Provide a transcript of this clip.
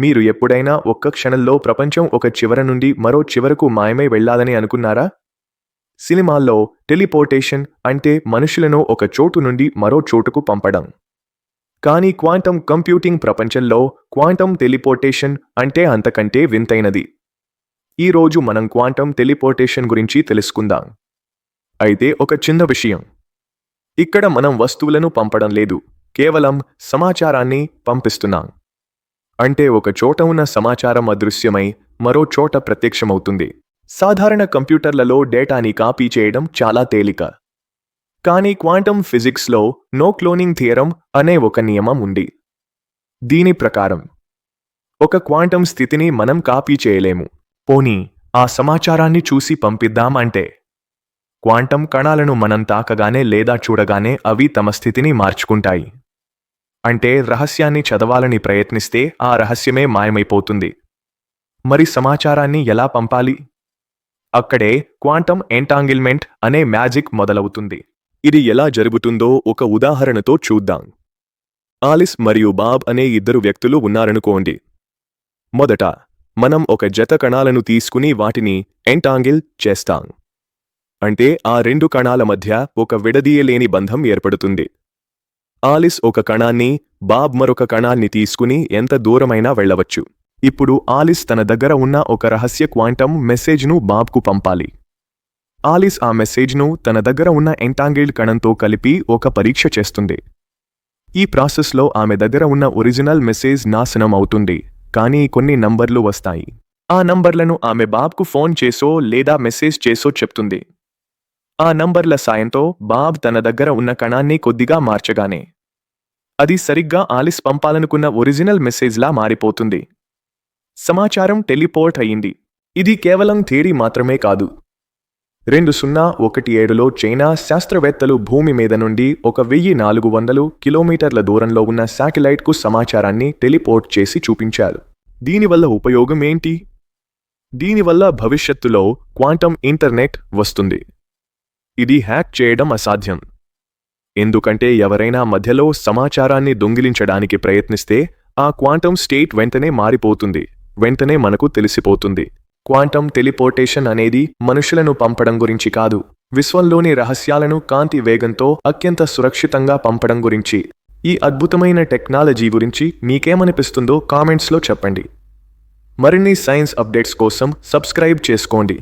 మీరు ఎప్పుడైనా ఒక్క క్షణంలో ప్రపంచం ఒక చివర నుండి మరో చివరకు మాయమై వెళ్ళాలని అనుకున్నారా? సినిమాల్లో టెలిపోర్టేషన్ అంటే మనుషులను ఒక చోటు నుండి మరో చోటుకు పంపడం. కానీ క్వాంటం కంప్యూటింగ్ ప్రపంచంలో క్వాంటం టెలిపోర్టేషన్ అంటే అంతకంటే వింతైనది. ఈ రోజు మనం క్వాంటం టెలిపోర్టేషన్ గురించి తెలుసుకుందాం. అయితే ఒక చిన్న విషయం. ఇక్కడ మనం వస్తువులను పంపడం లేదు. కేవలం సమాచారాన్ని పంపిస్తున్నాం. అంటే ఒక చోట ఉన్న సమాచారం అదృశ్యమై మరో చోట ప్రత్యక్షమవుతుంది. సాధారణ కంప్యూటర్లలో డేటాని కాపీ చేయడం చాలా తేలిక. కానీ క్వాంటం ఫిజిక్స్లో నో క్లోనింగ్ థియరం అనే ఒక నియమం ఉంది. దీని ప్రకారం ఒక క్వాంటం స్థితిని మనం కాపీ చేయలేము. పోనీ ఆ సమాచారాన్ని చూసి పంపిద్దాం అంటే? క్వాంటం కణాలను మనం తాకగానే లేదా చూడగానే అవి తమ స్థితిని మార్చుకుంటాయి. అంటే రహస్యాన్ని చదవాలని ప్రయత్నిస్తే ఆ రహస్యమే మాయమైపోతుంది. మరి సమాచారాన్ని ఎలా పంపాలి? అక్కడే క్వాంటం ఎంటాంగిల్మెంట్ అనే మ్యాజిక్ మొదలవుతుంది. ఇది ఎలా జరుగుతుందో ఒక ఉదాహరణతో చూద్దాం. ఆలిస్ మరియు బాబ్ అనే ఇద్దరు వ్యక్తులు ఉన్నారనుకోండి. మొదట మనం ఒక జత కణాలను తీసుకుని వాటిని ఎంటాంగిల్ చేస్తాం. అంటే ఆ రెండు కణాల మధ్య ఒక విడదీయలేని బంధం ఏర్పడుతుంది. ఆలిస్ ఒక కణాన్ని బాబ్ మరొక కణాన్ని తీసుకుని ఎంత దూరమైనా వెళ్ళవచ్చు. ఇప్పుడు ఆలిస్ తన దగ్గర ఉన్న ఒక రహస్య క్వాంటం మెసేజ్ను బాబ్కు పంపాలి. ఆలిస్ ఆ మెసేజ్ను తన దగ్గర ఉన్న ఎంటాంగిల్డ్ కణంతో కలిపి ఒక పరీక్ష చేస్తుంది. ఈ ప్రాసెస్లో ఆమె దగ్గర ఉన్న ఒరిజినల్ మెసేజ్ నాశనం అవుతుంది కానీ కొన్ని నంబర్లు వస్తాయి. ఆ నంబర్లను ఆమె బాబ్కు ఫోన్ చేసో లేదా మెసేజ్ చేసో చెప్తుంది. ఆ నంబర్ల సాయంతో బాబ్ తన దగ్గర ఉన్న కణాన్ని కొద్దిగా మార్చగానే అది సరిగ్గా ఆలిస్ పంపాలనుకున్న ఒరిజినల్ మెసేజ్లా మారిపోతుంది. సమాచారం టెలిపోర్ట్ అయింది ఇది కేవలం థియరీ మాత్రమే కాదు. రెండు సున్నా ఒకటి ఏడులో చైనా శాస్త్రవేత్తలు భూమి మీద నుండి ఒక వెయ్యి నాలుగు వందలు కిలోమీటర్ల దూరంలో ఉన్న శాటిలైట్కు సమాచారాన్ని టెలిపోర్ట్ చేసి చూపించారు. దీనివల్ల ఉపయోగం ఏంటి? దీనివల్ల భవిష్యత్తులో క్వాంటం ఇంటర్నెట్ వస్తుంది. ఇది హ్యాక్ చేయడం అసాధ్యం. ఎందుకంటే ఎవరైనా మధ్యలో సమాచారాన్ని దొంగిలించడానికి ప్రయత్నిస్తే ఆ క్వాంటం స్టేట్ వెంటనే మారిపోతుంది వెంటనే మనకు తెలిసిపోతుంది. క్వాంటం టెలిపోర్టేషన్ అనేది మనుషులను పంపడం గురించి కాదు విశ్వంలోని రహస్యాలను కాంతి వేగంతో అత్యంత సురక్షితంగా పంపడం గురించి. ఈ అద్భుతమైన టెక్నాలజీ గురించి మీకేమనిపిస్తుందో కామెంట్స్లో చెప్పండి. మరిన్ని సైన్స్ అప్డేట్స్ కోసం సబ్స్క్రైబ్ చేసుకోండి.